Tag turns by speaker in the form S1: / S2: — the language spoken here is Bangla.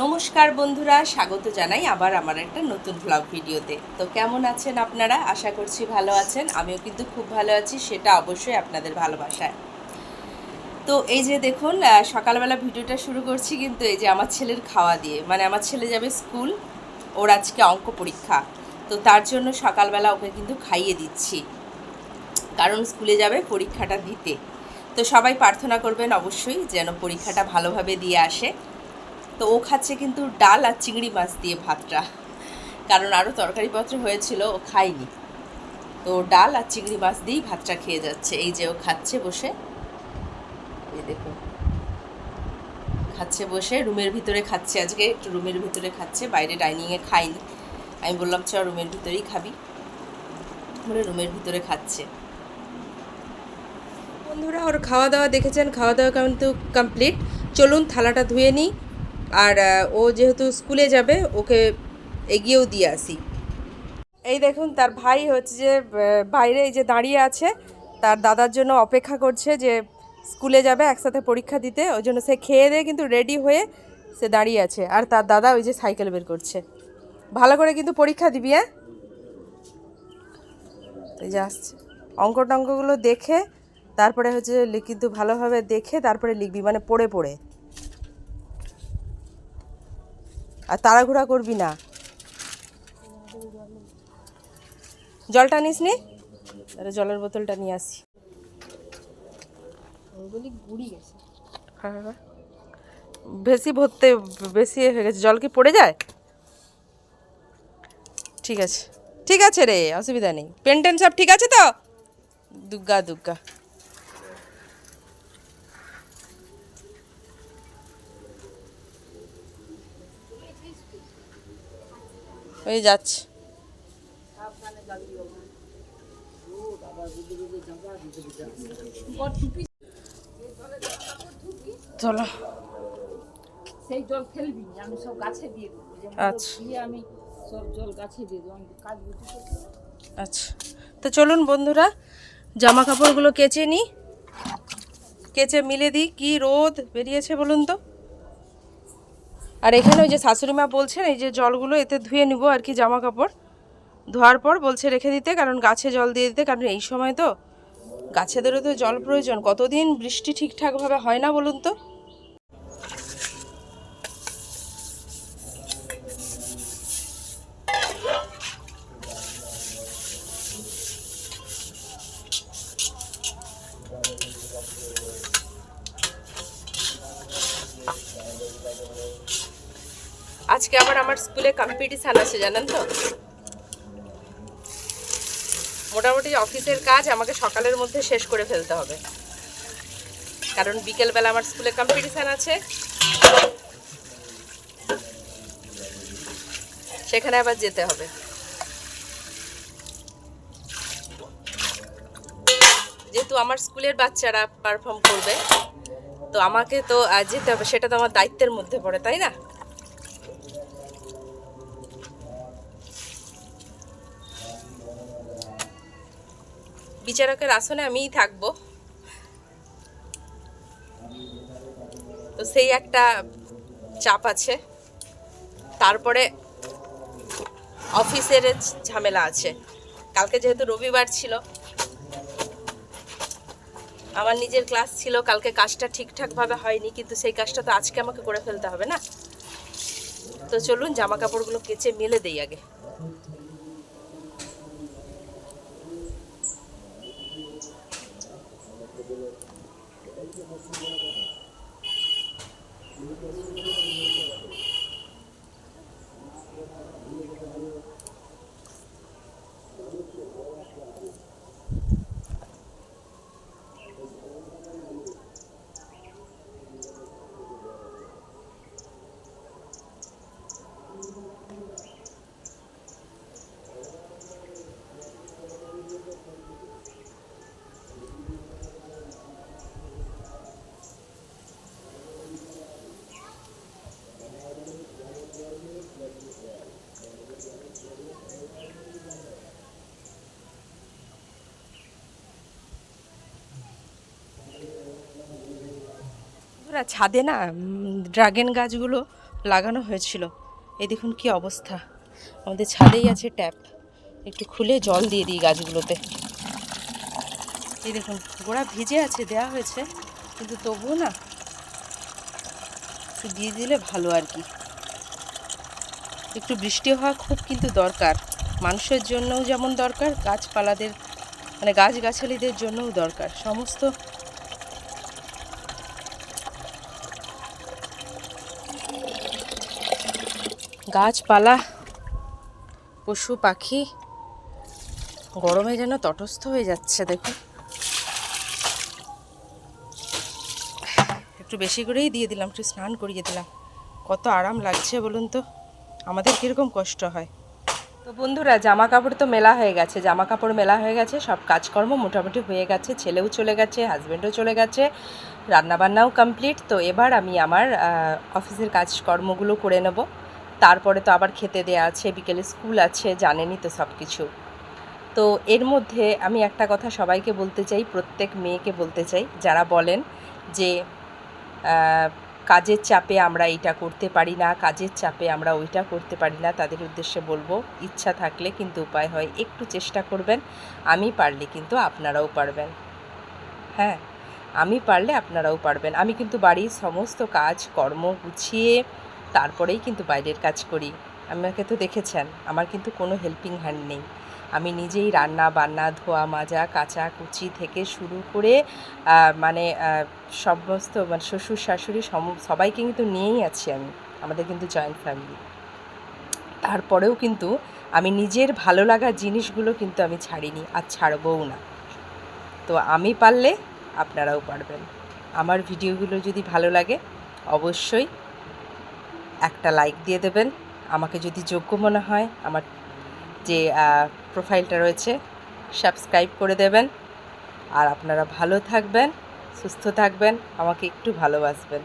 S1: নমস্কার বন্ধুরা, স্বাগত জানাই আবার আমার একটা নতুন ব্লগ ভিডিওতে। তো কেমন আছেন আপনারা? আশা করছি ভালো আছেন। আমিও কিন্তু খুব ভালো আছি, সেটা অবশ্যই আপনাদের ভালোবাসায়। তো এই যে দেখুন সকালবেলা ভিডিওটা শুরু করছি কিন্তু এই যে আমার ছেলের খাওয়া দিয়ে। মানে আমার ছেলে যাবে স্কুল, ওর আজকে অঙ্ক পরীক্ষা। তো তার জন্য সকালবেলা ওকে কিন্তু খাইয়ে দিচ্ছি। কারণ স্কুলে যাবে পরীক্ষাটা দিতে। তো সবাই প্রার্থনা করবেন অবশ্যই যেন পরীক্ষাটা ভালোভাবে দিয়ে আসে। তো ও খাচ্ছে কিন্তু ডাল আর চিংড়ি মাছ দিয়ে ভাতটা। কারণ আরও তরকারিপত্র হয়েছিল, ও খায়নি। তো ডাল আর চিংড়ি মাছ দিয়েই ভাতটা খেয়ে যাচ্ছে। এই যে ও খাচ্ছে বসে। এই দেখুন খাচ্ছে বসে, রুমের ভিতরে খাচ্ছে আজকে। একটু রুমের ভিতরে খাচ্ছে, বাইরে ডাইনিংয়ে খায়নি। আমি বললাম চ রুমের ভিতরেই খাবি। বলে রুমের ভিতরে খাচ্ছে। বন্ধুরা, ওর খাওয়া দাওয়া দেখেছেন? খাওয়া দাওয়া কিন্তু কমপ্লিট চলুন থালাটা ধুয়ে নিই। আর ও যেহেতু স্কুলে যাবে, ওকে এগিয়েও দিয়ে আসি। এই দেখুন, তার ভাই হচ্ছে যে বাইরে যে দাঁড়িয়ে আছে, তার দাদার জন্য অপেক্ষা করছে যে স্কুলে যাবে, একসাথে পরীক্ষা দিতে। ওই জন্য সে খেয়ে দিয়ে কিন্তু রেডি হয়ে সে দাঁড়িয়ে আছে। আর তার দাদা ওই যে সাইকেল বের করছে। ভালো করে কিন্তু পরীক্ষা দিবি হ্যাঁ? এই যে আসছে। অঙ্ক টঙ্কগুলো দেখে, তারপরে হচ্ছে কিন্তু ভালোভাবে দেখে, তারপরে লিখবি মানে পড়ে পড়ে। আর তাড়াহুড়া করবি না। জলটা নিস নি? তাহলে জলের বোতলটা নিয়ে আসি। হ্যাঁ, হ্যাঁ। বেশি ভরতে বেশি হয়ে গেছে। জল কি পড়ে যায়? ঠিক আছে। ঠিক আছে রে অসুবিধা নেই। পেন টেন সব ঠিক আছে তো? দুগ্গা দুগ্গা। ওই যাচ্ছে। চলো।
S2: সেই জল ফেলবি আমি সব গাছে দিয়ে
S1: আচ্ছা।
S2: আমি সব জল গাছে দিয়ে আমি কাজ
S1: আচ্ছা। তো চলুন বন্ধুরা জামা কাপড়গুলো কেচে নিই কেচে মিলে দিই কি রোদ বেরিয়েছে বলুন তো? আর এখানে ওই যে শাশুড়ি মা বলছেন, এই যে জলগুলো এতে ধুয়ে নিব আর কি জামা কাপড় ধোয়ার পর বলছে রেখে দিতে, কারণ গাছে জল দিয়ে দিতে, কারণ এই সময় তো গাছেদেরও তো জল প্রয়োজন। কতদিন বৃষ্টি ঠিকঠাকভাবে হয় না বলুন তো? আজকে আবার আমার স্কুলে কম্পিটিশান আছে, জানেন তো? মোটামুটি অফিসের কাজ আমাকে সকালের মধ্যে শেষ করে ফেলতে হবে। কারণ বিকেলবেলা আমার স্কুলে কম্পিটিশান আছে। সেখানে আবার যেতে হবে। যেহেতু আমার স্কুলের বাচ্চারা পারফর্ম করবে, তো আমাকে তো যেতে হবে, সেটা তো আমার দায়িত্বের মধ্যে পড়ে, তাই না? বিচারকের আসনে আমিই থাকব। তো সেই একটা চাপ আছে। তারপরে অফিসের ঝামেলা আছে। কালকে যেহেতু রবিবার ছিল, আমার নিজের ক্লাস ছিল, কালকে কাজটা ঠিকঠাকভাবে হয়নি, কিন্তু সেই কাজটা তো আজকে আমাকে করে ফেলতে হবে না? তো চলুন, জামা কাপড়গুলো কেচে মেলে দেই আগে। বন্ধুরা ছাদে না ড্রাগন গাছগুলো লাগানো হয়েছিল। এই দেখুন কি অবস্থা। আমাদের ছাদেই আছে ট্যাপ। একটু খুলে জল দিয়ে দিই গাছগুলোতে। এই দেখুন, গোড়া ভিজে আছে, দেয়া হয়েছে। কিন্তু তবুও না একটু দিয়ে দিলে ভালো আর কি। একটু বৃষ্টি হওয়া খুব কিন্তু দরকার। মানুষের জন্যও যেমন দরকার, গাছপালাদের মানে গাছগাছালিদের জন্যও দরকার। সমস্ত গাছপালা, পশু পাখি, গরমে যেন তটস্থ হয়ে যাচ্ছে, দেখুন। একটু বেশি করেই দিয়ে দিলাম, একটু স্নান করিয়ে দিলাম। কত আরাম লাগছে বলুন তো? আমাদের কীরকম কষ্ট হয়। তো বন্ধুরা জামা কাপড় তো মেলা হয়ে গেছে। জামা কাপড় মেলা হয়ে গেছে, সব কাজকর্ম মোটামুটি হয়ে গেছে, ছেলেও চলে গেছে হাজব্যান্ডও চলে গেছে, রান্নাবান্নাও কমপ্লিট তো এবার আমি আমার অফিসের কাজকর্মগুলো করে নেব। তারপরে তো আবার খেতে দেয়া আছে, বিকেলে স্কুল আছে, জানেনই তো সব কিছু তো এর মধ্যে আমি একটা কথা সবাইকে বলতে চাই, প্রত্যেক মেয়েকে বলতে চাই, যারা বলেন যে কাজের চাপে আমরা এইটা করতে পারি না, কাজের চাপে আমরা ওইটা করতে পারি না, তাদের উদ্দেশ্যে বলব, ইচ্ছা থাকলে কিন্তু উপায় হয়, একটু চেষ্টা করবেন, আমি পারলে কিন্তু আপনারাও পারবেন। হ্যাঁ আমি পারলে আপনারাও পারবেন। আমি কিন্তু বাড়ির সমস্ত কাজ, কর্ম গুছিয়ে তারপরেই কিন্তু বাইরের কাজ করি। আমাকে তো দেখেছেন, আমার কিন্তু কোনো হেল্পিং হ্যান্ড নেই। আমি নিজেই রান্না, বান্না, ধোয়া, মাজা, কাচা, কুচি থেকে শুরু করে মানে সমস্ত মানে শ্বশুর, শাশুড়ি সবাইকে কিন্তু নিয়েই আছি আমি, আমাদের কিন্তু জয়েন্ট ফ্যামিলি তারপরেও কিন্তু আমি নিজের ভালো লাগা জিনিসগুলো কিন্তু আমি ছাড়িনি, আর ছাড়বও না। তো আমি পারলে আপনারাও পারবেন। আমার ভিডিওগুলো যদি ভালো লাগে, অবশ্যই একটা লাইক দিয়ে দেবেন। আমাকে যদি যোগ্য মনে হয়, আমার যে প্রোফাইলটা রয়েছে সাবস্ক্রাইব করে দেবেন। আর আপনারা ভালো থাকবেন, সুস্থ থাকবেন, আমাকে একটু ভালোবাসবেন।